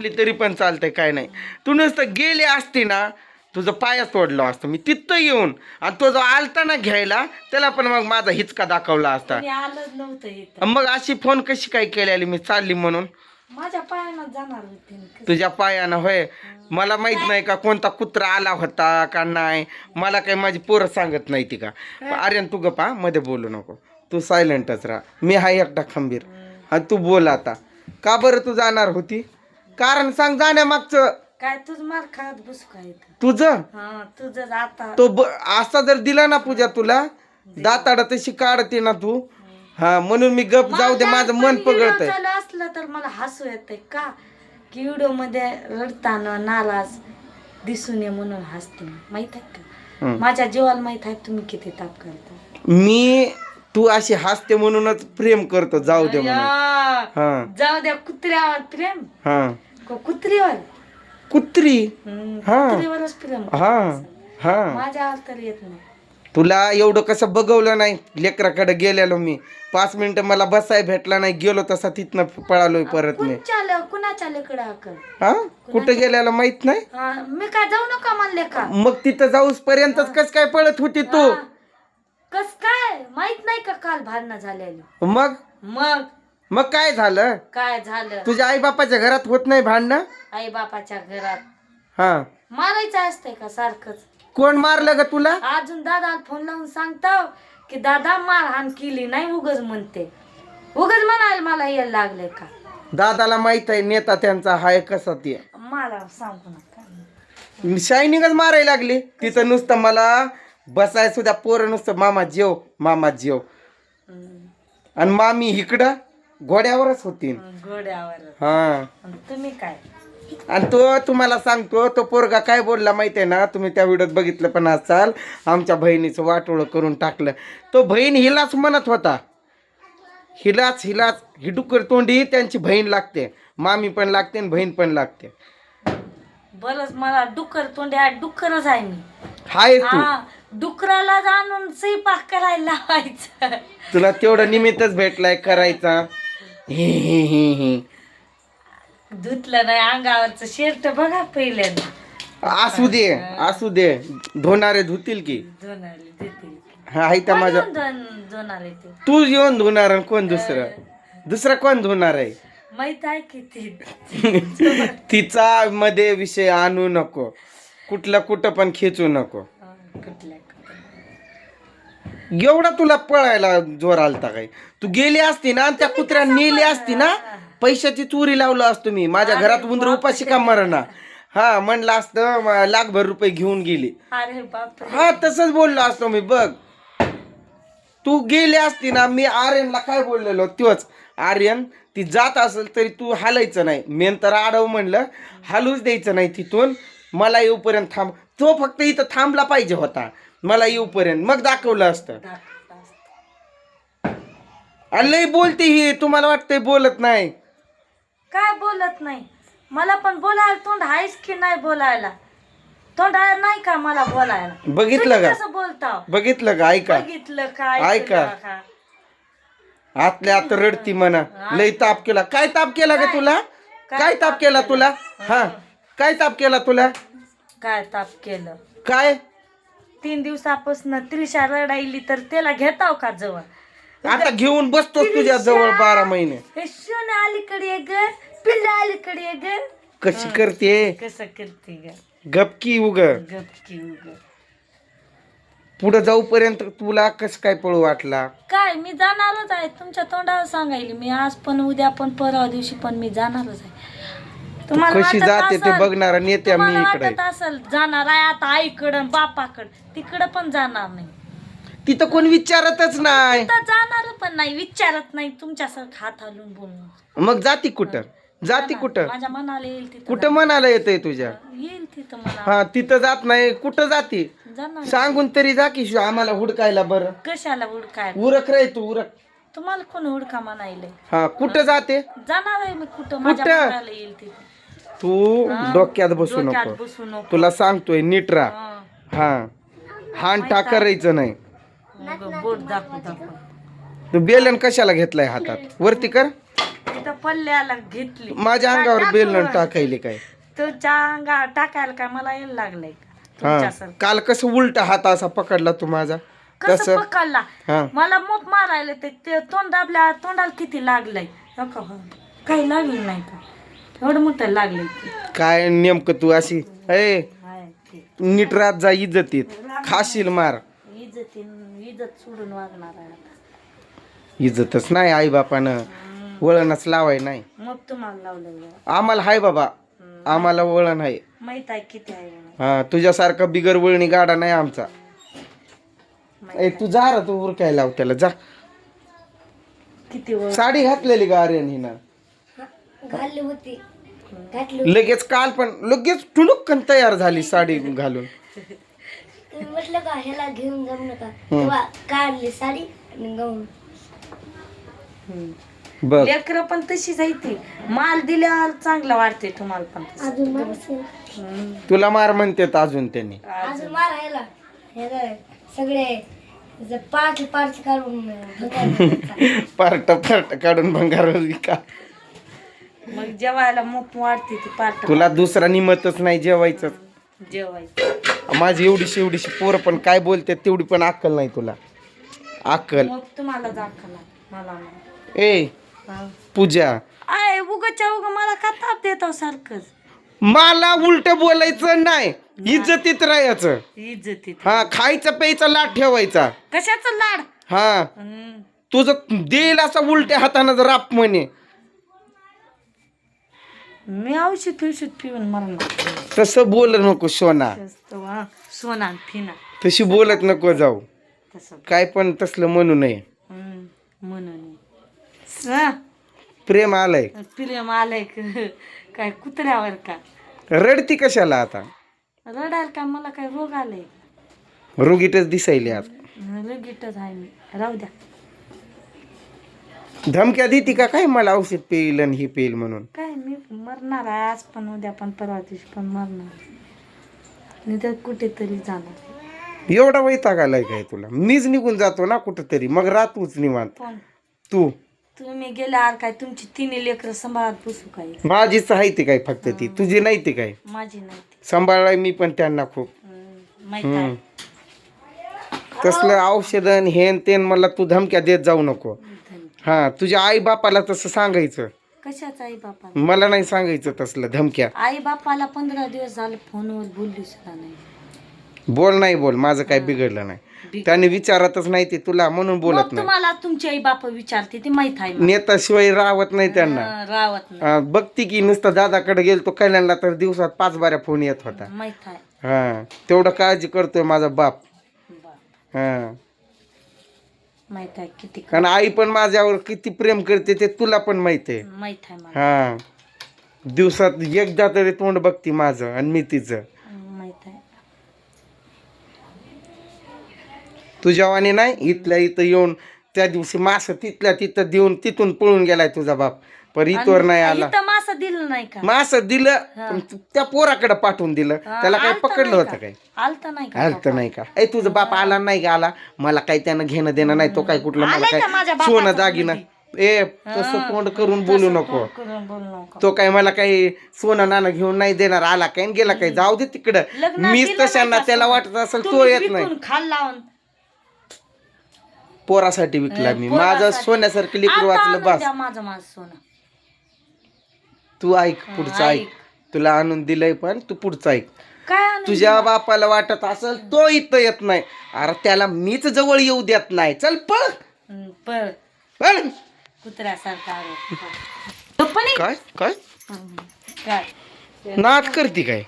तरी पण चालतंय काय नाही. तू नुसतं गेले असते ना तुझं पायाच तोडलं असतं. मी तिथं येऊन आणि तो जो आलता ना घ्यायला त्याला पण मग माझा हिचका दाखवला असता. आलंच नव्हतं इथं. मग अशी फोन कशी काय केलेली मी चालली म्हणून? माझ्या पायानं जाणार होते तुझ्या पायानं होय. मला माहीत नाही का कोणता कुत्रा आला होता का नाही? मला काही माझी पोरं सांगत नाही ती का? आर्यन तू गपा मध्ये बोलू नको. तू सायलेंटच राहा. मी हाय एकटा खंबीर. हा तू बोल आता. का बरं तू जाणार होती? कारण सांग जाण्यामागचं काय तुझ मार खात बसू काय इथं? तुझं? हा तुझं आता. तो ब असा जर दिला ना पूजा तुला दाताडा तशी काढते ना तू. हा म्हणून मी गप जाऊ दे माझं मन पगळत असलं तर मला हसू येतंय का? की व्हिडिओमध्ये रडताना नाराज दिसून ये म्हणून हसते मी. माहीत आहे का? माझ्या जीवाला माहीत आहे तुम्ही किती ताप करता. मी तू अशी हसते म्हणूनच प्रेम करतो जाऊ दे म्हणून. हा. जाऊ द्या कुत्र्यावर प्रेम. हा. कुत्री? हा. हा हा. माझ्या तर येत नाही. तुला एवढं कसं बघवलं नाही? लेकराकडे गेलेलो मी. पाच मिनिटं मला बसाय भेटला नाही. गेलो तसा तिथनं पळालोय परत मी. कुणाच्या कुणाच्या लेकडे अकल हा? कुठं गेल्याला माहीत नाही? हा, मी काय जाऊ नका म्हणले का? मग तिथं जाऊस पर्यंतच कस काय पळत होती तू. कस काय? माहीत नाही का काल भांडणं झालेली? मग? मग? मग काय झालं? काय झालं? तुझ्या आई बापाच्या घरात होत नाही भांडणं? आई बापाच्या घरात. हा. मारायचं असतंय का सारखंच? कोण मारलं ग तुला? अजून दादा फोन लावून सांगतो की दादा मारहाण केली नाही उगच म्हणते. उगच म्हणायला मला यायला लागले का? दादाला माहीत आहे नेता त्यांचा हाय कसा ते. मला सांगू नका. शायनिंगच मारायला लागली. तिथं नुसतं मला बसाय सुद्धा पोरं नुसतं मामा जेव मामा जेव. आणि मामी इकडं. घोड्यावरच होती. घोड्यावर हा. आणि तुम्ही काय? आणि तो तुम्हाला सांगतो तो पोरगा काय बोलला माहिती आहे ना? तुम्ही त्या व्हिडिओत बघितलं पण असाल आमच्या बहिणीचं वाटोळं करून टाकलं. तो बहीण हिलाच म्हणत होता. हिलाच हिलाच. ही डुक्कर तोंडी त्यांची बहीण लागते. मामी पण लागते आणि बहीण पण लागते. बरंच मला डुक्कर तोंड्या डुक्करच आहे मी. हाय तू. हा डुकराला जाणून स्वयंपाक करायला लावायचं. तुला तेवढं निमित्तच भेटलाय करायचा. हे हे हे हे धुतलं नाही अंगावरचं शर्ट बघा पहिल्यांदा. असू दे असू दे. धुणारे धुतील की. धुणाले देतील हा आहे त्या माझ्या धुणाले ते? तू येऊन धुणार आणि कोण दुसरं? दुसरं कोण धुणार आहे? माहीत आहे किती तिचा मध्ये विषय आणू नको. कुठलं कुठं पण खेचू नको. कुठल्या एवढा तुला पळायला जोर आलता काय? तू गेली असती ना आणि त्या कुत्र्या नेली असती ना पैशाची चोरी लावलं असतो मी माझ्या घरात उंदर उपाशी का मरणा हा म्हणलं असतं म- लाखभर रुपये घेऊन गेली. अरे बाप हा तसंच बोललो असतो मी बघ. तू गेली असती ना मी आर्यनला काय बोललेलो? तोच. आर्यन ती जात असेल तरी तू हालायचं नाही. मेन तर आडव म्हणलं हालूच द्यायचं नाही तिथून. मला येऊपर्यंत थांब. तो फक्त इथं थांबला पाहिजे होता. मला येऊपर्यंत. मग दाखवलं असतं. लई बोलते ही. तुम्हाला वाटतंय बोलत नाही. काय बोलत नाही? मला पण बोलायला तोंड आहेच की नाही बोलायला? तोंड आहे नाही का मला बोलायला? बघितलं तुम्ही का? कसं बोलता? बघितलं का? ऐका. बघितलं काय ऐका. का? आतल्या आत रडती म्हणा. लई ताप केला. काय ताप केला ग तुला? काय ताप केला तुला? हा. काय ताप केला तुला? काय ताप केलं? काय? तीन दिवसापासून त्रिशा रडायली तर त्याला घेताव का जवळ? आता घेऊन बसतोस तुझ्या जवळ बारा महिने. हे शोन अलीकडे ग पिल्ला अलीकडे ग. कशी करते? कसं करते ग? गपकी उग. गपकी उग. पुढे जाऊपर्यंत तुला कस काय पळू वाटला? काय मी जाणारच आहे. तुमच्या तोंडावर सांगायली मी आज पण उद्या पण परवा दिवशी पण मी जाणारच आहे. तुम्हाला कशी वाटत जाते ते असल- बघणारा नेत्या मी तुम्हाला इकडे. वाटत असेल जाणार आहे आता आईकडं बापाकडं. तिकडं पण जाणार नाही. तिथं कोण विचारतच नाही. तर जाणार पण नाही विचारत नाही. तुमच्यासारखं हात हलवून बोलणं. मग जाती कुठं? जाती कुठं? माझ्या मनाला येईल तिथं कुठं म्हणायला येतंय तुझ्या? येईल तिथं मला. हा तिथं जात नाही. कुठं जाती? जाणार. सांगून तरी जा की शिव आम्हाला हुडकायला बरं. कशाला हुडकाय? उरक रे तू उरक. तुम्हाला कोण हुडका म्हणायले हा कुठं जाते? जाणार आहे मी कुठं? माझ्या कुठं? मनाला येईल तिथं. तू डोक्यात बसू डोक्यात नको. बसू नको. तुला सांगतोय नीट राहा हा. हा. हान टाकायचं नाही. मग बोट दाखवू दाखवू. तू बेलन कशाला घेतलाय हातात? वरती कर. पल्ल्याला घेतली. माझ्या अंगावर. बेलन टाकायले काय? तुमच्या अंगावर टाकायला काय मला यायला लागलंय का? हा. तुमच्यासारखं. काल कसं उलटा हात असा पकडला तू माझा? कसं तसं? पकडला? हा. मला मोप मारायला ते ते तोंड आपल्या तोंडाला किती लागलंय? हो का हो? काही लागलं नाही का? एवढं मोठं लागलंय की. काय नेमकं तू अशी? ए ते. नीट रात जा इज्जतीत. खाशील मार. इज्जत सोडून वागणार आहे आता. इज्जतच नाही आई बापानं वळणच लावाय नाही. मग तुम्हाला लावलं आम्हाला हाय बाबा. आम्हाला वळण आहे. माहीत आहे किती आहे म्हणून. हा तुझ्यासारखा बिगर वळणी गाडा नाही आमचा. ए तू जा रे तू उरकाय लाव त्याला. जा. किती साडी घातलेली का आर्यन हिनं? घालली होती. घातली लगेच काल पण लगेच टुलुक्कन तयार झाली साडी घालून. तुम्ही म्हटलं का ह्याला घेऊन जाऊ नका. तेव्हा काढली साडी आणि गाऊन बघ लेकर पण तशीच आहे ती. माल दिल्यावर चांगलं वाटते तुम्हाला पण. अजून. तुला मार म्हणतात अजून त्यांनी. अजून मार ह्याला ह्याला सगळे पाच पाच काढून पार्ट पार्ट काढून भंगार विका. मग जेवायला मोप वाटते ती पाठ. तुला दुसरा निमतच नाही जेवायचं. जेवायचं. माझी एवढीशी एवढीशी पोरं पण काय बोलते तेवढी पण अक्कल नाही तुला. अक्कल. मग तुम्हाला दाखवला मला नाही. ए हा. पूजा. आय उगाच्या उगा मला का ताप देतो सारखंच? मला उलट बोलायचं नाही. इज्जतीत राहायचं. इज्जतीत. हा खायचं प्यायचं लाट ठेवायचा. कशाचं लाड? हा. हम्म. तुझं देईल असा उलट्या हातानं जर राप म्हणे. मी औषध औषध पिऊन मरणार तसं बोल नको सोना. सोना फिना तशी बोलत नको जाऊ. तसं काय पण तसलं म्हणू नये. हम्म. म्हणून प्रेम आलंय. प्रेम आलंय क- काय कुत्र्यावर का? रडती कशाला आता? रडायला का? मला काय रोग आलाय. रुगीटच दिसायली आज लगेचच आहे मी. राहू द्या. धमक्या देती का? काय मला औषध पेईल आणि हे पेईल म्हणून? काय मी मरणार आहे आज पण उद्या पण परवा दिवशी पण मरणार नाही तर कुठेतरी जाणार एवढा वैताग आलाय काय तुला? मीच निघून जातो ना कुठंतरी. मग राहतोच निवांत. पण तू? तुम्ही गेल्यावर काय तुमची तिन्ही लेकरं सांभाळत बसू काय? माझीच आहे ते काय फक्त ती? तुझी नाही ते काय? माझी नाही ती. सांभाळलाय मी पण त्यांना खूप. हम्म, माहीत आहे. तसलं औषधन हेन तेन मला तू धमक्या देत जाऊ नको. हा तुझ्या आई बापाला तसं सांगायचं. कशाच आई बापा मला नाही सांगायचं तसलं धमक्या. आई बापाला पंधरा दिवस झाले फोनवर बोलली सुद्धा नाही. बोल नाही बोल माझं काय बिघडलं नाही. त्याने विचारतच नाही ते तुला म्हणून बोलत मग नाही. तुम्हाला तुमची आई बाप विचारते ते माहीत आहे मला. नेताशिवाय राहत नाही त्यांना. रावत नाही. हा, बघती की नुसतं दादाकडे गेलतो कल्याणला तर दिवसात पाच बाऱ्या फोन येत होता. माहीत आहे. हा तेवढं काळजी करतोय माझा बाप. हा. माहीत आहे किती कारण आई पण माझ्यावर किती प्रेम करते ते तुला पण माहीत आहे. माहीत आहे मला. हा. दिवसात एकदा तरी तोंड बघती माझं आणि मी तिचं. माहीत आहे. तुझ्यावानी नाही? इथल्या इथं येऊन त्या दिवशी मास तिथल्या तिथं देऊन तिथून पळून गेलाय तुझा बाप. पण इथवर नाही आला. इथं मासा दिलं नाही का? मास दिलं पण त्या पोराकडे पाठवून दिलं. त्याला काय आलतं पकडलं नाही होतं? काय आलतं नाही का आलत नाही का? ए तुझं बाप आला नाही का आला? मला काही त्यानं घेणं देणं नाही तो काय कुठलं मला आलंय का माझ्या काय बापाचं सोनं दागिनं ए तसं तोंड करून बोलू नको. करून बोलू नको. तो काय मला काही सोनं नाणं घेऊन नाही देणार आला काय आणि गेला काय जाऊ दे तिकडं. लग्नात मीच दिलं तशांना त्याला? वाटत असेल तो तुम्ही येत नाही. विकून खाल लावून. पोरासाठी विकला मी. माझं सोन्यासारखं लेकरू आता वाचलं आणून बस. द्या माझं माझं सोनं. तू ऐक पुढचं ऐक. तुला आणून दिलंय पण तू पुढचं ऐक. काय आणून तुझ्या बापाला वाटत असेल तो इथं येत नाही. अरे त्याला मीच जवळ येऊ देत नाही. चल पळ. पळ. पळ. कुत्र्यासारखा आरोप. तो पण एक- काय? काय? हं, काय? नाच करते काय?